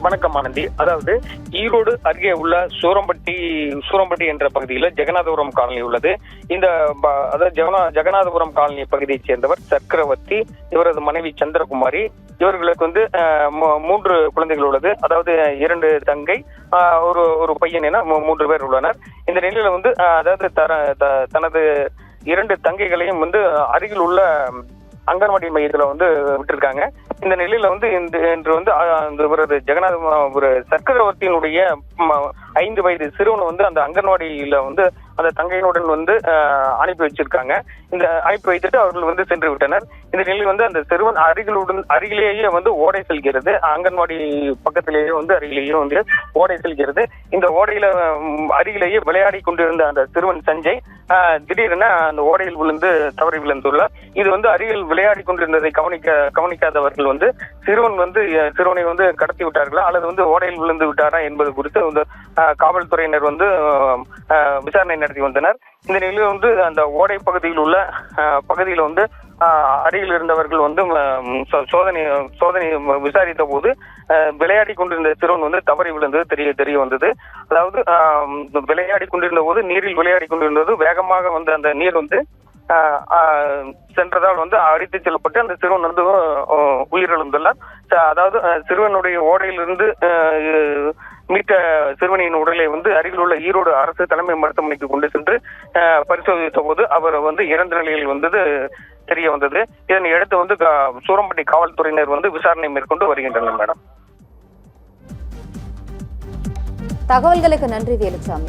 வணக்கம் ஆனந்தி. அதாவது ஈரோடு அருகே உள்ள சூரம்பட்டி சூரம்பட்டி என்ற பகுதியில் ஜெகநாதபுரம் காலனி உள்ளது. இந்த ப- அதாவது ஜெகநா ஜெகநாதபுரம் காலனி பகுதியைச் சேர்ந்தவர் சக்கரவர்த்தி இவரது மனைவி சந்திரகுமாரி. இவர்களுக்கு வந்து மூன்று குழந்தைகள் உள்ளது. அதாவது இரண்டு தங்கை ஒரு ஒரு பையன் என மூ- மூன்று பேர் உள்ளனர். இந்த நிலையில வந்து அதாவது தர- த- தனது இரண்டு தங்கைகளையும் வந்து அருகில் உள்ள அங்கன்வாடி மையத்தில் வந்து விட்டுருக்காங்க. இந்த நிலையில வந்து இந்த இன்று வந்து அந்த இவரது ஜெகநாத ஒரு சக்கரவர்த்தியினுடைய ஐந்து வயது சிறுவனை வந்து அந்த அங்கன்வாடியில வந்து அந்த தங்கையினுடன் வந்து அனுப்பி வச்சிருக்காங்க. இந்த அனுப்பி வைத்துட்டு அவர்கள் வந்து சென்று விட்டனர். இந்த நிலையில் வந்து அந்த சிறுவன் அருகிலுடன் அருகிலேயே வந்து ஓடை செல்கிறது. அங்கன்வாடி பக்கத்திலேயே வந்து அருகிலேயே வந்து ஓடை செல்கிறது. இந்த ஓடையில அருகிலேயே விளையாடி கொண்டிருந்த அந்த சிறுவன் சஞ்சய் திடீரென அந்த ஓடையில் விழுந்து தவறி விழுந்துள்ளார். இது வந்து அருகில் விளையாடி கொண்டிருந்ததை கவனிக்க கவனிக்காதவர்கள் வந்து சிறுவன் வந்து சிறுவனை வந்து கடத்தி விட்டார்களா? அல்லது வந்து ஓடையில் விழுந்து விட்டாரா என்பது குறித்து வந்து அஹ், காவல்துறையினர் வந்து விசாரணை நடத்தி வந்தனர். இந்த நிலையில் வந்து அந்த ஓடை பகுதியில் உள்ள பகுதியில் வந்து அருகில் இருந்தவர்கள் வந்து சோ- சோதனை சோதனை விசாரித்த போது விளையாடி கொண்டிருந்த சிறுவன் வந்து தவறி விழுந்தது தெரிய தெரிய வந்தது. அதாவது விளையாடி கொண்டிருந்த போது நீரில் விளையாடி கொண்டிருந்தது வேகமாக வந்து அந்த நீர் வந்து சென்றதால் வந்து அடித்துச் செல்லப்பட்டு அந்த சிறுவன் வந்து உயிரிழந்துள்ளார். அதாவது சிறுவனுடைய ஓடையிலிருந்து மீட்ட சிறுவனின் உடலை வந்து அருகில் உள்ள ஈரோடு அரசு தலைமை மருத்துவமனைக்கு கொண்டு சென்று பரிசோதித்த போது அவர் வந்து இறந்த நிலையில் வந்தது தெரிய வந்தது. இதனை அடுத்து வந்து கா- சூரம்பட்டி காவல்துறையினர் வந்து விசாரணை மேற்கொண்டு வருகின்றனர் மேடம். தகவல்களுக்கு நன்றி வேலுசாமி